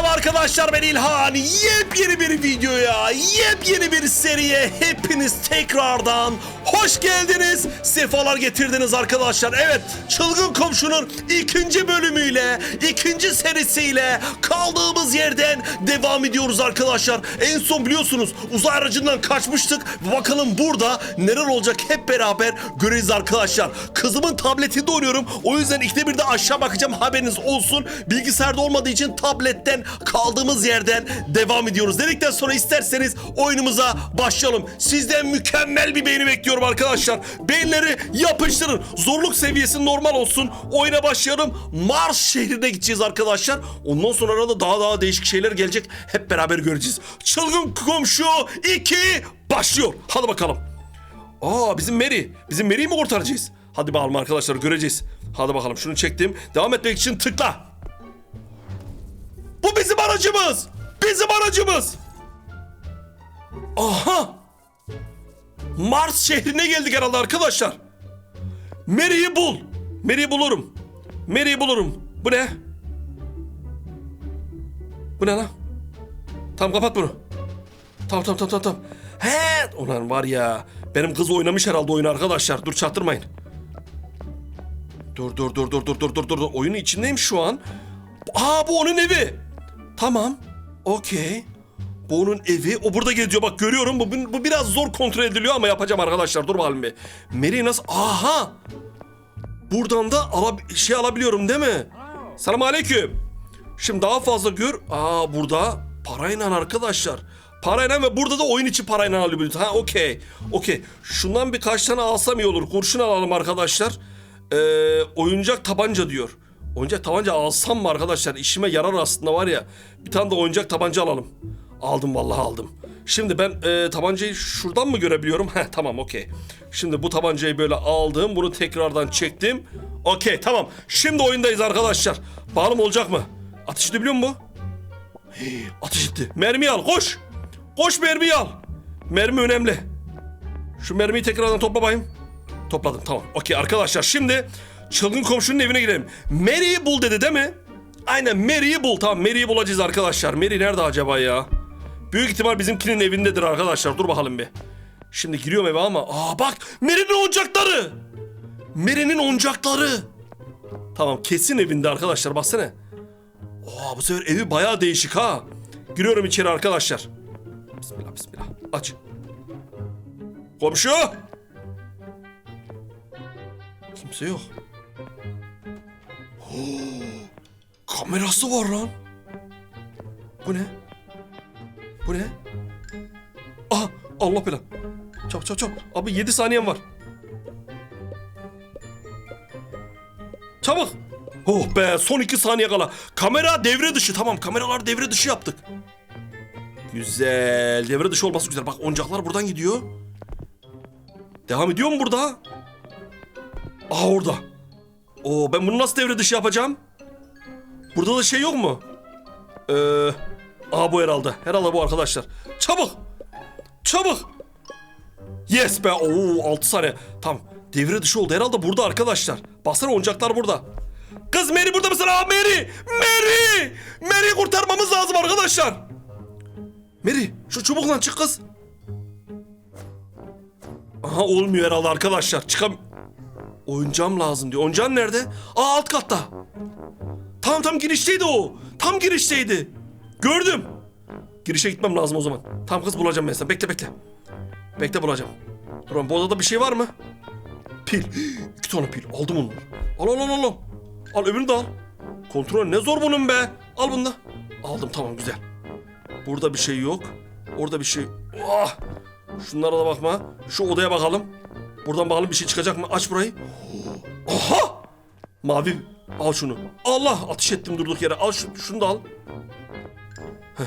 Merhaba arkadaşlar ben İlhan. Yepyeni bir videoya, yepyeni bir seriye hepiniz tekrardan hoş geldiniz. Sefalar getirdiniz arkadaşlar. Evet, Çılgın Komşu'nun ikinci bölümüyle, ikinci serisiyle kaldığımız yerden devam ediyoruz arkadaşlar. En son biliyorsunuz uzay aracından kaçmıştık. Bakalım burada neler olacak hep beraber göreceğiz arkadaşlar. Kızımın tabletinde oynuyorum. O yüzden ikide bir de aşağı bakacağım haberiniz olsun. Bilgisayarda olmadığı için tabletten kaldığımız yerden devam ediyoruz. Dedikten sonra isterseniz oyunumuza başlayalım. Sizden mükemmel bir beğeni bekliyorum arkadaşlar. Beğenileri yapıştırın. Zorluk seviyesi normal olsun. Oyuna başlayalım. Mars şehrine gideceğiz arkadaşlar. Ondan sonra da daha daha değişik şeyler gelecek. Hep beraber göreceğiz. Çılgın komşu 2 başlıyor. Hadi bakalım. Aa bizim Mary. Bizim Mary'i mi kurtaracağız? Hadi bakalım arkadaşlar göreceğiz. Hadi bakalım şunu çektim. Devam etmek için tıkla. Bu bizim aracımız. Bizim aracımız. Aha. Mars şehrine geldik herhalde arkadaşlar. Mary'i bul. Mary'i bulurum. Mary'i bulurum. Bu ne? Bu ne lan? Tamam kapat bunu. Tamam tamam tamam tamam. He, ulan var ya. Benim kız oynamış herhalde oyunu arkadaşlar. Dur çaktırmayın. Dur dur dur dur dur dur dur dur. Oyunun içindeyim şu an. Aa bu onun evi. Tamam. Okey. Bu onun evi. O burada geziyor. Bak görüyorum. Bu, bu biraz zor kontrol ediliyor ama yapacağım arkadaşlar. Dur bakalım bir. Mary nasıl? Aha. Buradan da ala, şey alabiliyorum değil mi? Selam aleyküm. Şimdi daha fazla gör. Aa burada parayla arkadaşlar. Parayla ve burada da oyun içi parayla alabiliyoruz. Ha okey. Okey. Şundan birkaç tane alsam iyi olur. Kurşun alalım arkadaşlar. Ee, oyuncak tabanca diyor. Oyuncak tabanca alsam mı arkadaşlar? İşime yarar aslında var ya. Bir tane de oyuncak tabanca alalım. Aldım vallahi aldım. Şimdi ben e, tabancayı şuradan mı görebiliyorum? Heh tamam okey. Şimdi bu tabancayı böyle aldım. Bunu tekrardan çektim. Okey tamam. Şimdi oyundayız arkadaşlar. Bakalım olacak mı? Ateş edebiliyor mu bu? Hii, Ateş etti. Mermi al koş. Koş mermiyi al. Mermi önemli. Şu mermiyi tekrardan topla bayım. Topladım tamam. Okey arkadaşlar şimdi çılgın komşunun evine gidelim. Mary'i bul dedi değil mi? Aynen Mary'i bul. Tamam Mary'i bulacağız arkadaşlar. Mary nerede acaba ya? Büyük ihtimal bizimkinin evindedir arkadaşlar. Dur bakalım bir. Şimdi giriyorum eve ama. Aa bak Mary'nin oyuncakları. Mary'nin oyuncakları. Tamam kesin evinde arkadaşlar baksana. Aa bu sefer evi bayağı değişik ha. Giriyorum içeri arkadaşlar. Bismillah bismillah. Aç. Komşu. Kimse yok. Oo, kamerası var lan. Bu ne? Bu ne? Aha Allah belanı. Çabuk çabuk çabuk. Abi 7 saniyen var. Çabuk. Oh be son 2 saniye kala. Kamera devre dışı. Tamam kameralar devre dışı yaptık. Güzel. Devre dışı olması güzel. Bak oyuncaklar buradan gidiyor. Devam ediyor mu burada? Aa orada. Oo ben bunu nasıl devre dışı yapacağım? Burada da şey yok mu? Ee, aa bu herhalde. Herhalde bu arkadaşlar. Çabuk. Çabuk. Yes be. Oo 6 saniye. Tamam. Devre dışı oldu. Herhalde burada arkadaşlar. Baksana oyuncaklar burada. Kız Mary burada mısın? Aa Mary! Mary! Mary'i kurtarmamız lazım arkadaşlar. Mary şu çubukla çık kız. Aha olmuyor herhalde arkadaşlar. Çıkam... Oyuncağım lazım diyor. Oyuncağın nerede? Aa alt katta. Tam tam girişteydi o. Tam girişteydi. Gördüm. Girişe gitmem lazım o zaman. Tam kız bulacağım ben sana. Bekle bekle. Bekle bulacağım. Dur bu odada bir şey var mı? Pil. İki tane pil. Aldım onları. Al al al al. Al öbürünü de al. Kontrol ne zor bunun be. Al bunu da. Aldım tamam güzel. Burada bir şey yok. Orada bir şey. Ah! Şunlara da bakma. Şu odaya bakalım. Buradan bakalım bir şey çıkacak mı? Aç burayı. Aha! Mavi. Al şunu. Allah! Ateş ettim durduk yere. Al şu, şunu da al. Heh.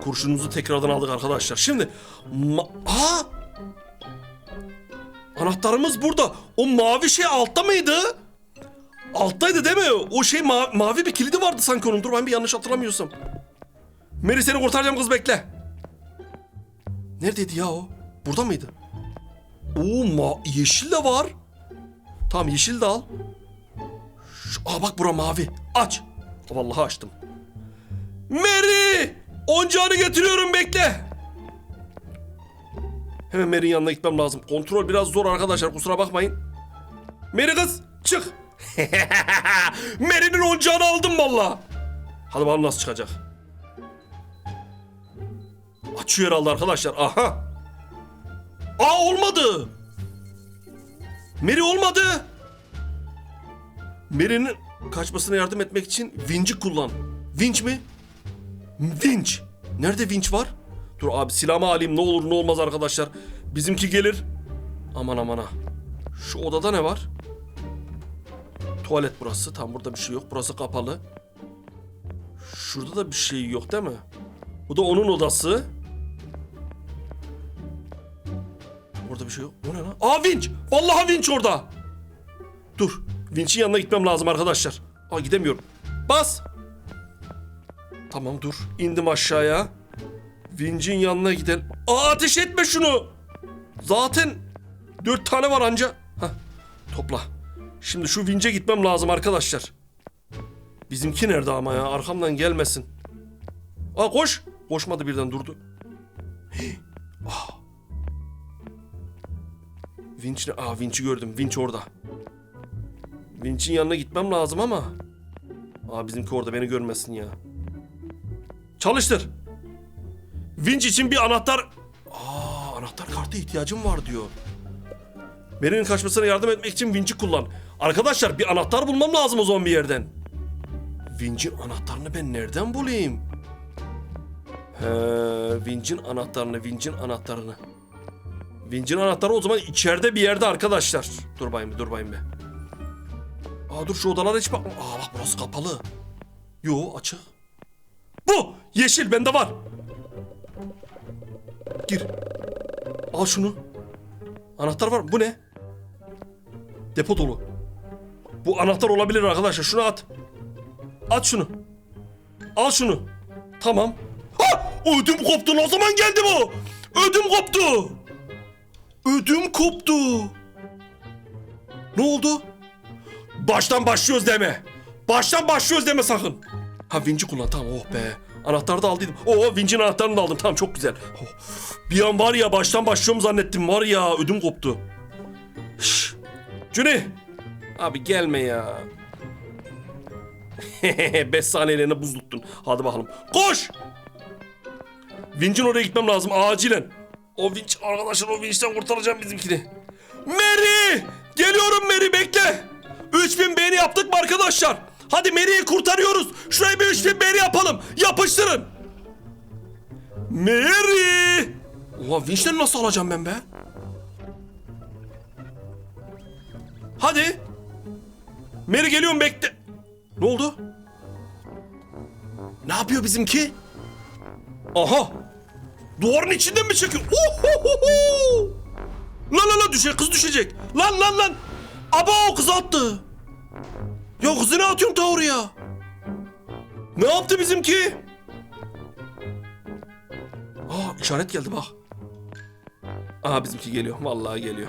Kurşunumuzu tekrardan aldık arkadaşlar. Şimdi Aa! Anahtarımız burada. O mavi şey altta mıydı? Alttaydı değil mi? O şey ma- mavi bir kilidi vardı sanki onun. Dur ben bir yanlış hatırlamıyorsam. Mary seni kurtaracağım kız bekle. Neredeydi ya o? Burada mıydı? Oo ma yeşil de var. Tamam yeşil de al. Şu, aa bak bura mavi. Aç. Vallahi açtım. Mary! Oncağını getiriyorum bekle. Hemen Mary'in yanına gitmem lazım. Kontrol biraz zor arkadaşlar kusura bakmayın. Mary kız çık. Mary'nin oncağını aldım valla. Hadi bakalım nasıl çıkacak. Açıyor herhalde arkadaşlar. Aha. Aa olmadı. Mary olmadı. Mary'nin kaçmasına yardım etmek için vinci kullan. Vinç mi? Vinç. Nerede vinç var? Dur abi silahımı alayım ne olur ne olmaz arkadaşlar. Bizimki gelir. Aman aman ha. Şu odada ne var? Tuvalet burası. Tam burada bir şey yok. Burası kapalı. Şurada da bir şey yok değil mi? Bu da onun odası. Orada bir şey yok. O ne lan? Aa vinç. Vallahi vinç orada. Dur. Vinç'in yanına gitmem lazım arkadaşlar. Aa gidemiyorum. Bas. Tamam dur. İndim aşağıya. Vinç'in yanına gidelim. Aa ateş etme şunu. Zaten dört tane var anca. Hah. Topla. Şimdi şu vince gitmem lazım arkadaşlar. Bizimki nerede ama ya? Arkamdan gelmesin. Aa koş. Koşmadı birden durdu. Ah. Vinç ne? Aa Vinç'i gördüm. Vinç orada. Vinç'in yanına gitmem lazım ama. Aa bizimki orada beni görmesin ya. Çalıştır. Vinç için bir anahtar... Aa anahtar kartı ihtiyacım var diyor. Mary'nin kaçmasına yardım etmek için Vinç'i kullan. Arkadaşlar bir anahtar bulmam lazım o zaman bir yerden. Vinç'in anahtarını ben nereden bulayım? He, Vinç'in anahtarını, Vinç'in anahtarını. Vinç'in anahtarı o zaman içeride bir yerde arkadaşlar. Dur bayım bir, dur bayım bir. Aa dur şu odalara hiç bakma. Aa bak burası kapalı. Yo açık. Bu yeşil bende var. Gir. Al şunu. Anahtar var mı? Bu ne? Depo dolu. Bu anahtar olabilir arkadaşlar. Şunu at. At şunu. Al şunu. Tamam. Ha! Ödüm koptu. O zaman geldi bu. Ödüm koptu. Ödüm koptu. Ne oldu? Baştan başlıyoruz deme. Baştan başlıyoruz deme sakın. Ha vinci kullan tamam oh be. Anahtarı da aldıydım. Oo vincin anahtarını da aldım tamam çok güzel. Oh, Bir an var ya baştan başlıyorum zannettim var ya ödüm koptu. Şş. Cüni. Abi gelme ya. 5 saniyeliğine buz tuttun. Hadi bakalım. Koş. Vincin oraya gitmem lazım acilen. O vinç arkadaşlar o vinçten kurtaracağım bizimkini. Mary! Geliyorum Mary bekle. 3000 beğeni yaptık mı arkadaşlar? Hadi Mary'i kurtarıyoruz. Şuraya bir 3000 beğeni yapalım. Yapıştırın. Mary! Ulan vinçten nasıl alacağım ben be? Hadi. Mary geliyorum bekle. Ne oldu? Ne yapıyor bizimki? Aha. Duvarın içinden mi çekiyor? Uhuhuhu! Lan lan lan düşecek kız düşecek. Lan lan lan. Aba o kız attı. Ya kızı ne atıyorsun ta oraya? Ne yaptı bizimki? Aa işaret geldi bak. Aha bizimki geliyor. Vallahi geliyor.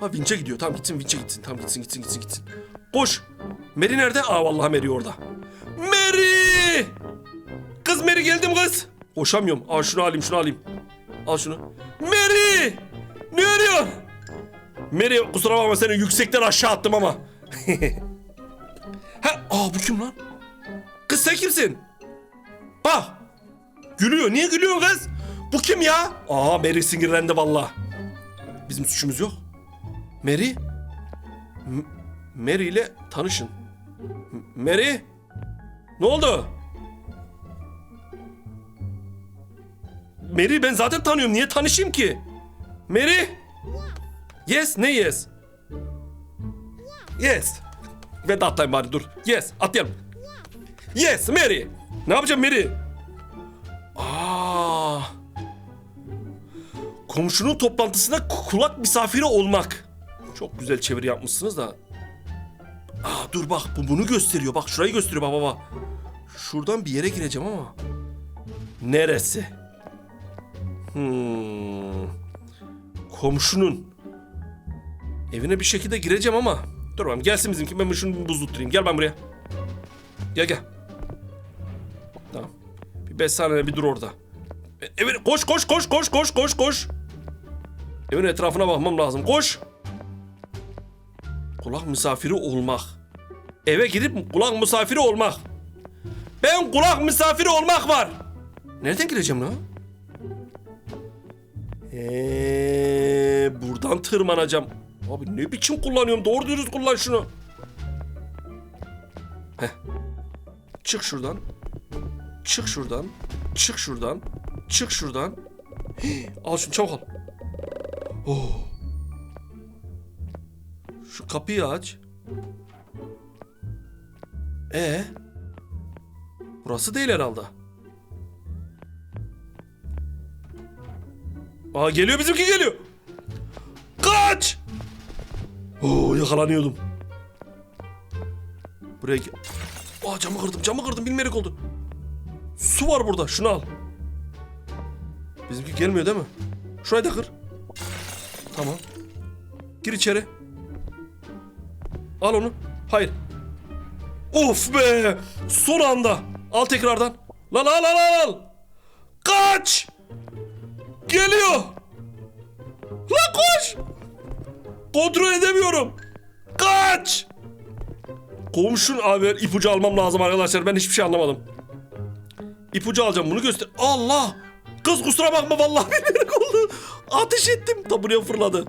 Ha Vinç'e gidiyor. Tamam gitsin Vinç'e gitsin. Tamam gitsin gitsin gitsin gitsin. Koş. Mary nerede? Aa vallahi Mary orada. Mary! Kız Mary geldim kız. Koşamıyorum. Al şunu alayım şunu alayım. Al şunu. Mary! Ne arıyorsun? Mary kusura bakma seni yüksekten aşağı attım ama. ha, aa bu kim lan? Kız sen kimsin? Bak. Gülüyor. Niye gülüyorsun kız? Bu kim ya? Aa Mary sinirlendi valla. Bizim suçumuz yok. Mary? M- Mary ile tanışın. M- Mary? Ne oldu? Mary ben zaten tanıyorum. Niye tanışayım ki? Mary? Yes. Ne yes? Yes. Ve de atlayayım bari dur. Yes. Atlayalım. Yes Mary. Ne yapacağım Mary? Aa. Komşunun toplantısına kulak misafiri olmak. Çok güzel çeviri yapmışsınız da. Aa dur bak bu bunu gösteriyor. Bak şurayı gösteriyor bak baba. Şuradan bir yere gireceğim ama. Neresi? Hmm. Komşunun evine bir şekilde gireceğim ama dur bakalım gelsin bizimki ben şunu bir buz tutturayım. Gel ben buraya. Gel gel. 5 saniye bir dur orada. E, Evet koş koş koş koş koş koş koş. Evin etrafına bakmam lazım. Koş. Kulak misafiri olmak. Eve gidip kulak misafiri olmak. Ben kulak misafiri olmak var. Nereden gireceğim lan? Eee buradan tırmanacağım. Abi ne biçim kullanıyorum? Doğru dürüst kullan şunu. Heh. Çık şuradan. Çık şuradan. Çık şuradan. Çık şuradan. Hii, al şunu çabuk al. Oh. Şu kapıyı aç. E Burası değil herhalde. Aa geliyor bizimki geliyor. Kaç! Oo yakalanıyordum. Buraya gel. Aa camı kırdım camı kırdım bilmeyerek oldu. Su var burada şunu al. Bizimki gelmiyor değil mi? Şurayı da kır. Tamam. Gir içeri. Al onu. Hayır. Of be! Son anda. Al tekrardan. Lan al al al al. Kaç! Geliyor. Lan koş! Kontrol edemiyorum. Kaç! Komşun abi ipucu almam lazım arkadaşlar. Ben hiçbir şey anlamadım. İpucu alacağım bunu göster. Allah! Kız kusura bakma vallahi bilerek oldu. Ateş ettim. Buraya fırladı.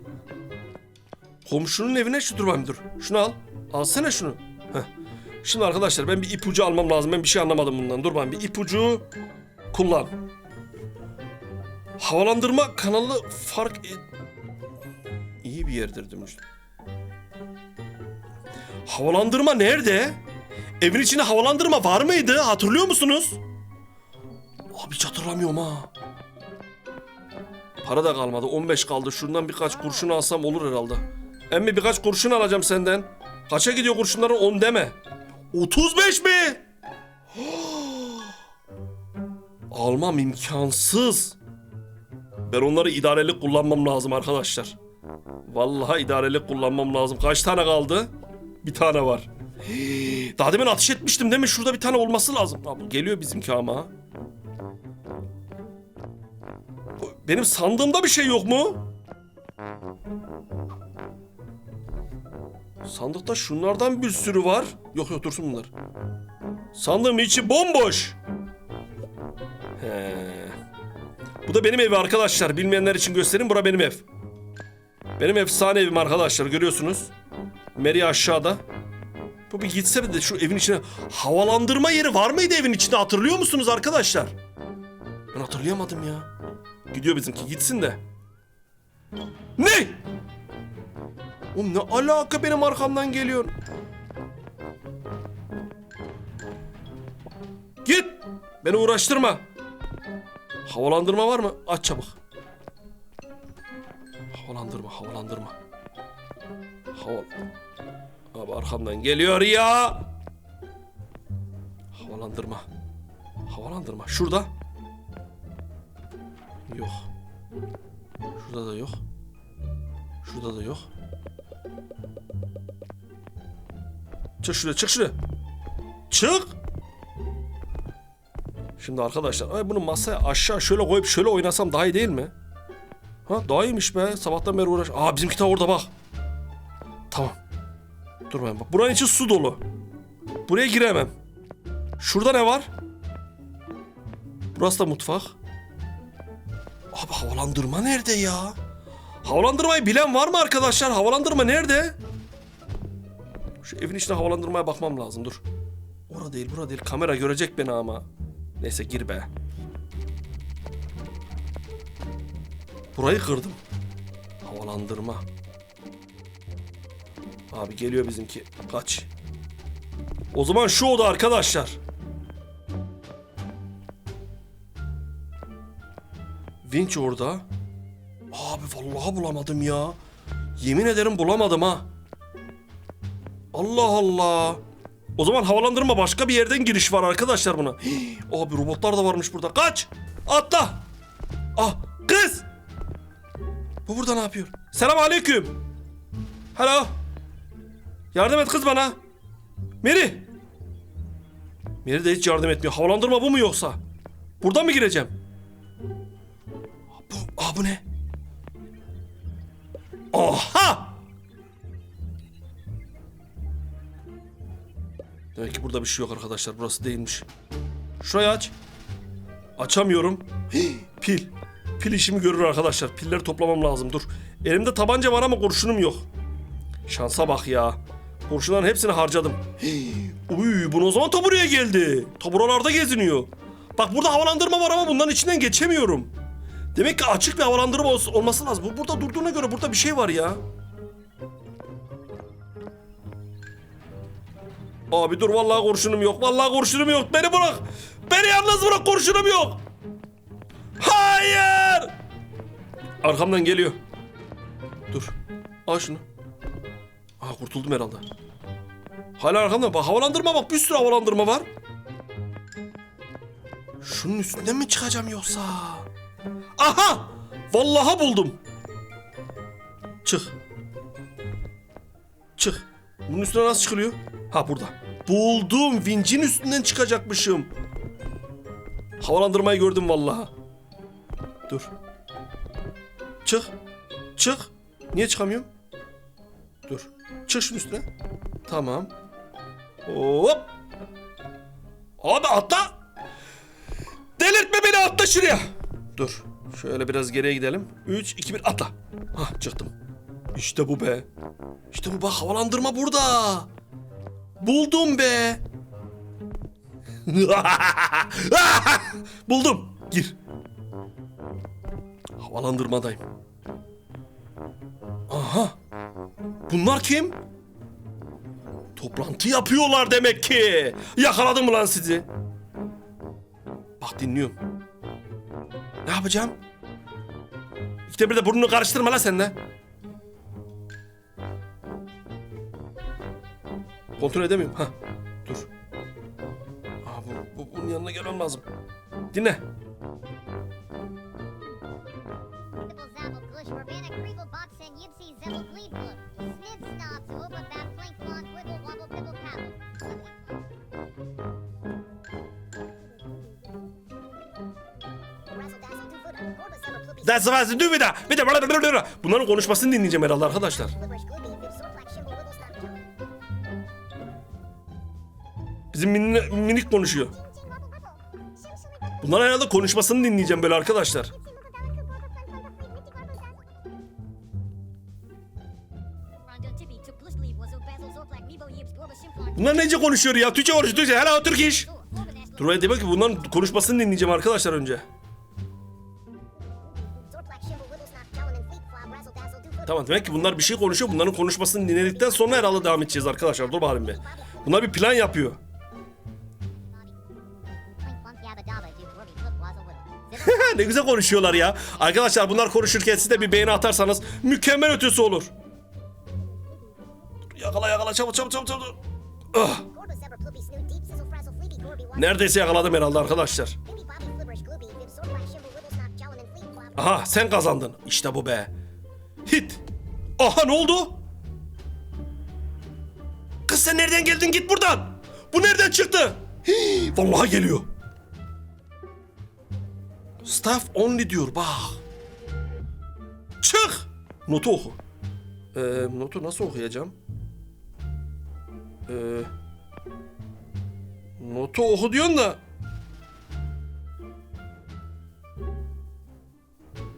Komşunun evine şu dur dur. Şunu al. Alsana şunu. Heh. Şimdi arkadaşlar ben bir ipucu almam lazım. Ben bir şey anlamadım bundan. Dur bakayım bir ipucu kullan. Havalandırma kanalı fark et... Bir yerdir demiş. Havalandırma nerede? Evin içinde havalandırma var mıydı? Hatırlıyor musunuz? Abi hiç hatırlamıyorum ha. Para da kalmadı. 15 kaldı. Şundan birkaç kurşun alsam olur herhalde. Emmi birkaç kurşun alacağım senden. Kaça gidiyor kurşunların 10 deme. 35 mi? Almam imkansız. Ben onları idareli kullanmam lazım arkadaşlar. Vallahi idareli kullanmam lazım. Kaç tane kaldı? Bir tane var. Daha demin ateş etmiştim değil mi? Şurada bir tane olması lazım. Ha, bu geliyor bizimki ama. Benim sandığımda bir şey yok mu? Sandıkta şunlardan bir sürü var. Yok yok dursun bunlar. Sandığım içi bomboş. He. Bu da benim evi arkadaşlar. Bilmeyenler için göstereyim. Bura benim ev. Benim efsane evim arkadaşlar. Görüyorsunuz. Mary aşağıda. Bu bir gitse de şu evin içine havalandırma yeri var mıydı evin içinde hatırlıyor musunuz arkadaşlar? Ben hatırlayamadım ya. Gidiyor bizimki gitsin de. Ne? Oğlum ne alaka benim arkamdan geliyor? Git. Beni uğraştırma. Havalandırma var mı? Aç çabuk. Havalandırma, havalandırma. Hava... Abi arkamdan geliyor ya. Havalandırma. Havalandırma. Şurada. Yok. Şurada da yok. Şurada da yok. Çık şuraya, çık şuraya. Çık. Şimdi arkadaşlar ay bunu masaya aşağı şöyle koyup şöyle oynasam daha iyi değil mi? Ha daha iyiymiş be. Sabahtan beri uğraş. Aa bizimki de orada bak. Tamam. Dur ben bak. Buranın içi su dolu. Buraya giremem. Şurada ne var? Burası da mutfak. Abi havalandırma nerede ya? Havalandırmayı bilen var mı arkadaşlar? Havalandırma nerede? Şu evin içine havalandırmaya bakmam lazım dur. Orada değil burada değil. Kamera görecek beni ama. Neyse gir be. Burayı kırdım. Havalandırma. Abi geliyor bizimki. Kaç. O zaman şu oda arkadaşlar. Vinç orada. Abi vallahi bulamadım ya. Yemin ederim bulamadım ha. Allah Allah. O zaman havalandırma başka bir yerden giriş var arkadaşlar buna. Hii, abi robotlar da varmış burada. Kaç. Atla. Ah kız. Bu burada ne yapıyor? Selam aleyküm. Hello. Yardım et kız bana. Meri. Meri de hiç yardım etmiyor. Havalandırma bu mu yoksa? Buradan mı gireceğim? Bu, aa bu ne? Oha! Demek ki burada bir şey yok arkadaşlar. Burası değilmiş. Şurayı aç. Açamıyorum. Pil. Pil işimi görür arkadaşlar. Pilleri toplamam lazım. Dur. Elimde tabanca var ama kurşunum yok. Şansa bak ya. Kurşunların hepsini harcadım. Hii, Uy, bunu o zaman ta buraya geldi. Ta buralarda geziniyor. Bak burada havalandırma var ama bunların içinden geçemiyorum. Demek ki açık bir havalandırma ol- olması lazım. Bu burada durduğuna göre burada bir şey var ya. Abi dur vallahi kurşunum yok. Vallahi kurşunum yok. Beni bırak. Beni yalnız bırak kurşunum yok. Hayır. Arkamdan geliyor. Dur. Al şunu. Aa kurtuldum herhalde. Hala arkamdan bak havalandırma bak bir sürü havalandırma var. Şunun üstünden mi çıkacağım yoksa? Aha! Vallahi buldum. Çık. Çık. Bunun üstüne nasıl çıkılıyor? Ha burada. Buldum. Vincin üstünden çıkacakmışım. Havalandırmayı gördüm vallahi. Dur. Çık. Çık. Niye çıkamıyorum? Dur. Çık şunun üstüne. Tamam. Hop. Abi atla. Delirtme beni atla şuraya. Dur. Şöyle biraz geriye gidelim. 3, 2, 1 atla. Hah çıktım. İşte bu be. İşte bu bak havalandırma burada. Buldum be. Buldum. Gir. Havalandırmadayım. Aha. Bunlar kim? Toplantı yapıyorlar demek ki. Yakaladım lan sizi? Bak dinliyorum. Ne yapacağım? İşte bir de burnunu karıştırma lan sen de. Kontrol edemiyorum. Ha, dur. Aa, bu, bu, bunun yanına gelmem lazım. Dinle. The fast do bir de. Bunların konuşmasını dinleyeceğim herhalde arkadaşlar. Bizim mini- minik konuşuyor. Bunların herhalde konuşmasını dinleyeceğim böyle arkadaşlar. Bunlar nece konuşuyor ya? Türkçe konuşuyor. Türkçe. Hello Turkish. Ben demek ki bunların konuşmasını dinleyeceğim arkadaşlar önce. Tamam demek ki bunlar bir şey konuşuyor. Bunların konuşmasını dinledikten sonra herhalde devam edeceğiz arkadaşlar. Dur bakalım bir. Bunlar bir plan yapıyor. ne güzel konuşuyorlar ya. Arkadaşlar bunlar konuşurken siz de bir beğeni atarsanız mükemmel ötesi olur. Dur, yakala yakala çabuk çabuk çabuk çabuk. Ah, neredeyse yakaladım herhalde arkadaşlar. Aha sen kazandın. İşte bu be. Hit. Aha ne oldu? Kız sen nereden geldin git buradan. Bu nereden çıktı? Hii, vallahi geliyor. Staff only diyor bak. Çık. Notu oku. Ee, notu nasıl okuyacağım? Ee, notu oku diyorsun da.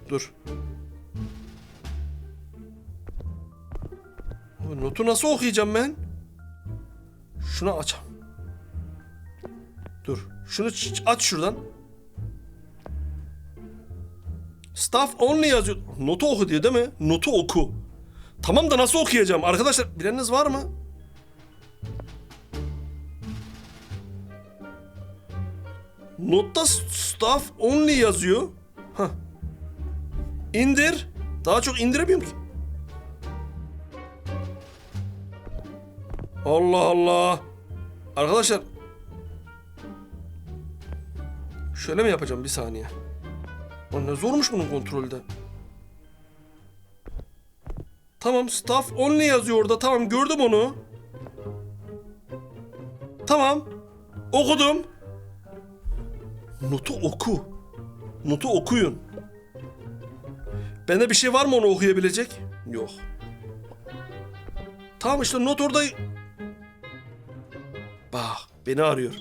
Dur. Notu nasıl okuyacağım ben? Şunu açam. Dur. Şunu aç şuradan. Staff only yazıyor. Notu oku diyor değil mi? Notu oku. Tamam da nasıl okuyacağım? Arkadaşlar bileniniz var mı? Notta staff only yazıyor. Hah. İndir. Daha çok indiremiyorum ki. Allah Allah. Arkadaşlar. Şöyle mi yapacağım bir saniye? Lan ne zormuş bunun kontrolde. Tamam staff only yazıyor orada. Tamam gördüm onu. Tamam. Okudum. Notu oku. Notu okuyun. Bende bir şey var mı onu okuyabilecek? Yok. Tamam işte not orada. Bak beni arıyor.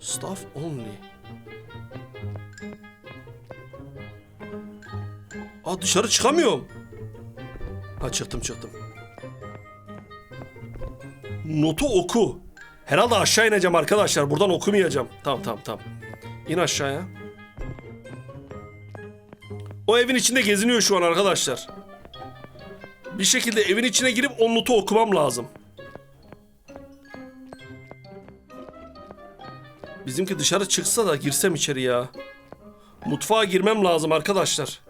Staff only. Aa dışarı çıkamıyorum. Ha çıktım çıktım. Notu oku. Herhalde aşağı ineceğim arkadaşlar. Buradan okumayacağım. Tamam tamam tamam. İn aşağıya. O evin içinde geziniyor şu an arkadaşlar. Bir şekilde evin içine girip o notu okumam lazım. Bizimki dışarı çıksa da girsem içeri ya. Mutfağa girmem lazım arkadaşlar.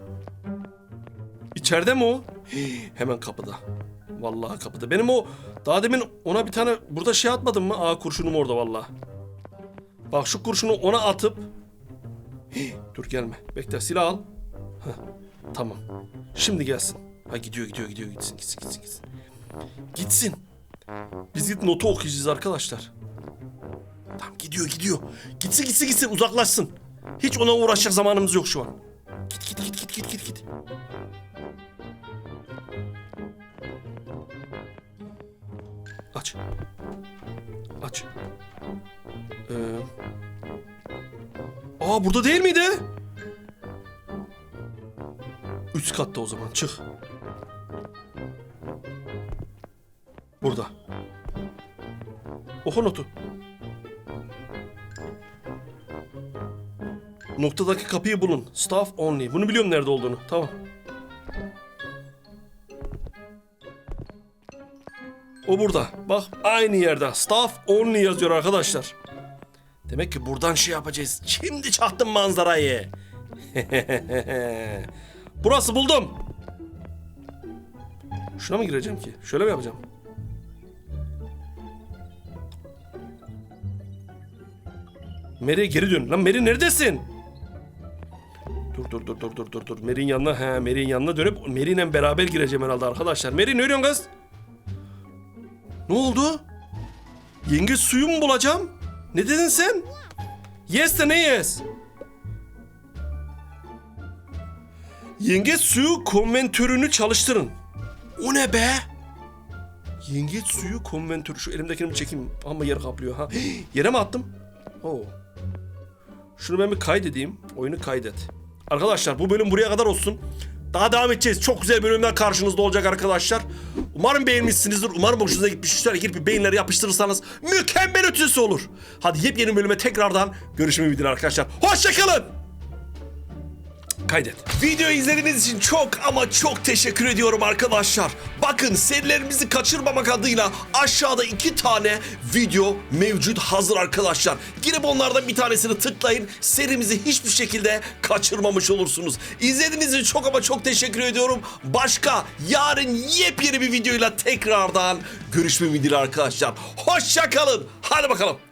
İçeride mi o? Hemen kapıda. Vallahi kapıda. Benim o daha demin ona bir tane burada şey atmadım mı? Aa kurşunum orada vallahi. Bak şu kurşunu ona atıp dur gelme. Bekle silah al. Tamam. Şimdi gelsin. Ha gidiyor gidiyor gidiyor gitsin gitsin gitsin gitsin. Gitsin. Biz git notu okuyacağız arkadaşlar. Tamam gidiyor gidiyor. Gitsin gitsin gitsin uzaklaşsın. Hiç ona uğraşacak zamanımız yok şu an. Git git git git git git git. Aç. Aç. Ee... Aa burada değil miydi? Üst katta o zaman çık. Burada. Oku notu. Noktadaki kapıyı bulun. Staff only. Bunu biliyorum nerede olduğunu. Tamam. O burada. Bak aynı yerde. Staff only yazıyor arkadaşlar. Demek ki buradan şey yapacağız. Şimdi çaktım manzarayı. Burası buldum. Şuna mı gireceğim ki? Şöyle mi yapacağım? Mary geri dön. Lan Mary neredesin? Dur dur dur dur dur dur dur. Mary'in yanına he Mary'in yanına dönüp Mary'yle beraber gireceğim herhalde arkadaşlar. Mary ne örüyorsun kız? Ne oldu? Yenge suyu mu bulacağım? Ne dedin sen? Yes de ne yes? Yengeç suyu konventörünü çalıştırın. O ne be? Yengeç suyu konventörü. Şu elimdekini bir çekeyim. Ama yer kaplıyor ha. Yere mi attım? Oo. Şunu ben bir kaydedeyim. Oyunu kaydet. Arkadaşlar bu bölüm buraya kadar olsun. Daha devam edeceğiz. Çok güzel bölümler karşınızda olacak arkadaşlar. Umarım beğenmişsinizdir. Umarım hoşunuza gitmiştir. Girip bir beğenileri yapıştırırsanız mükemmel ötesi olur. Hadi yepyeni bölüme tekrardan görüşmek ümidiyle arkadaşlar. Hoşçakalın. Kaydet. Video izlediğiniz için çok ama çok teşekkür ediyorum arkadaşlar. Bakın serilerimizi kaçırmamak adıyla aşağıda iki tane video mevcut hazır arkadaşlar. Girip onlardan bir tanesini tıklayın. Serimizi hiçbir şekilde kaçırmamış olursunuz. İzlediğiniz için çok ama çok teşekkür ediyorum. Başka yarın yepyeni bir videoyla tekrardan görüşmek ümidiyle arkadaşlar. Hoşçakalın. Hadi bakalım.